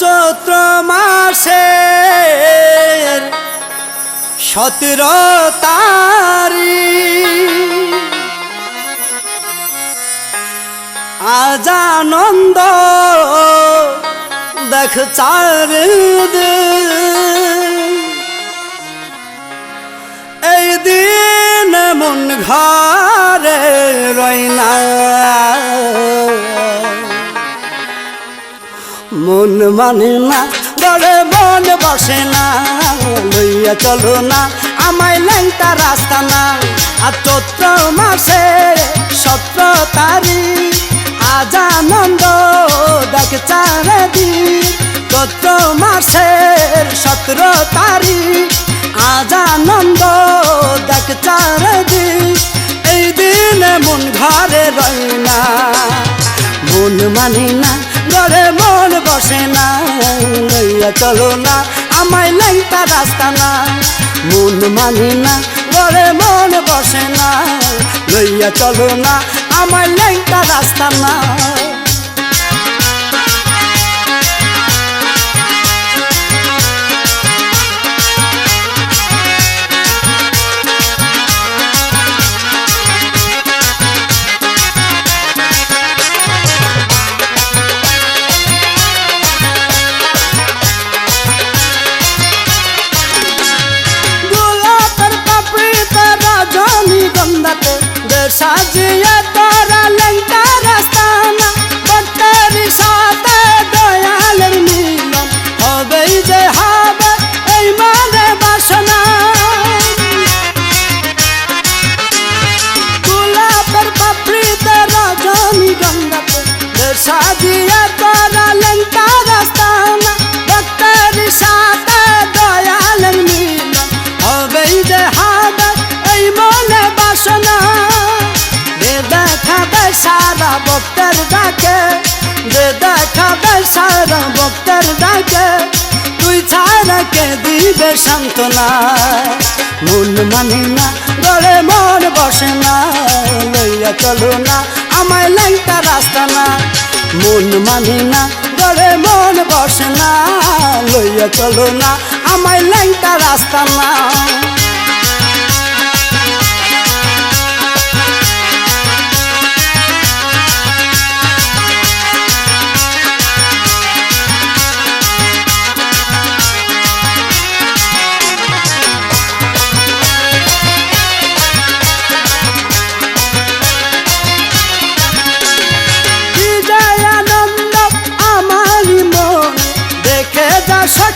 চৈত্র মাসে সতেরো তারিখ। আজ আনন্দ দেখ চার এই দিন মন ঘরে রইনা মন মানে না গড়ে মন বসে না। লইয়া চলো না, আমায় ল্যাংটা রাস্তা না। আর চৈত্র মাসে, সতেরো তারিখ, আজ আনন্দ, দেখ চারিদিক। চৈত্র মাসের সতেরো তারিখ, আজ আনন্দ, দেখ চারিদিক। এই দিন মন ঘরে রই না। মন মানে না ঘরে বসে না লইয়া চলো না। আমায় ল্যাংটা রাস্তা না। মন মানি না, ঘরে মন বসে না। লইয়া চলো না, আমায় ল্যাংটা রাস্তা না। সাজিয়ে তোরা লেঙ্কা রাস্তানা বট্টারি সাথে দয়ালের মিলন। হবেই যে হবে এই মানে বাসনা। গোলাপের পাপড়িতে রজনী গন্ধাতে সাজিয়ে সারা ভক্তের ডাকে দে দেখাবে সারা ভক্তের ডাকে, তুই ছাড়া কে দিবে সান্ত্বনা মন মানে না, গড়ে মন বসে না, লইয়া চলো না, আমায় ল্যাংটা রাস্তা না। মন মানে না, গড়ে মন বসে না, লইয়া চলো না, আমায় ল্যাংটা রাস্তা না।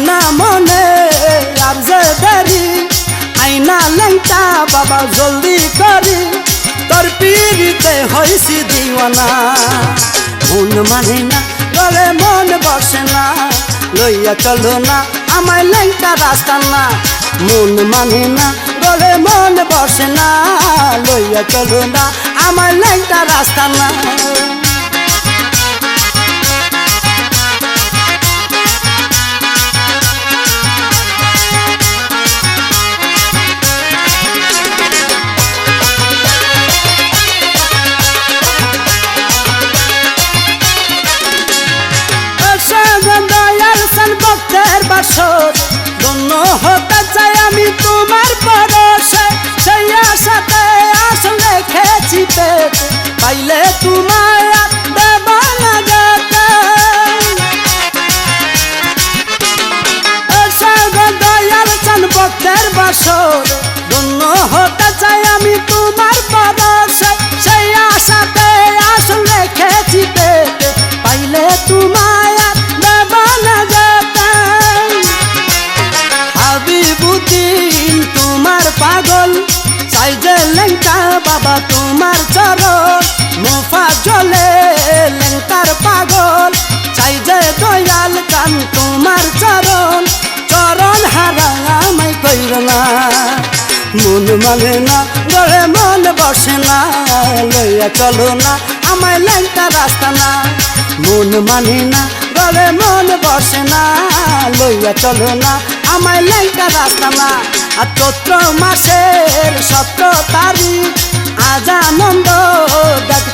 সৈনা মনে আর যে দেরি, আইনা লেংটা বাবা জলদি করি। তোর পিড়িতে হয়েছি দিওয়ানা, মন মানে না গলে মন বসে না। লইয়া চলো না, আমায় লেংটা রাস্তা না। মন মানে না গলে মন বসে না। লইয়া চলো না আমার লেংটা রাস্তা না। ভক্তের বাসর হতে চাই আমি তোমার পরশে। সেই আশাতে আসল রেখেছি পেতে পাইলে তোমায় পাগল চাই যে লেঙ্কা বাবা তোমার চরণ। মুফা জলে লেঙ্কার পাগল যে দয়াল কান তোমার চরণ। চরণ হারা আমায় কইর না। মন মানে না, গড়ে মন বসে না। লইয়া চলো না, আমায় লেঙ্কা রাস্তা না। মন মানে না, গড়ে মন বসে না। লইয়া চলো না, আমায় লেঙ্কা রাস্তা না। চৈত্র মাসের সতেরো তারিখ। আজ আনন্দ দেখ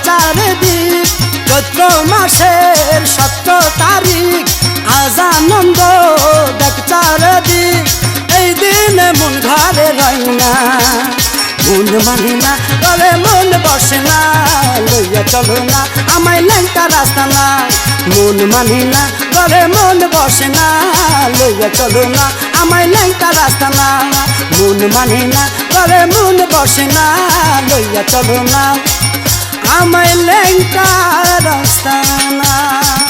মন মানি না গলে মন বসে না, লইয়া চলো না, আমায় লেঙ্কা রাস্তা না। মন মানি না গলে মন বসে না, লইয়া চলো না, আমায় লেঙ্কা রাস্তা না। মন মানি না গলে মন বসে না, লইয়া চলো না, আমায় লেঙ্কা রাস্তা না।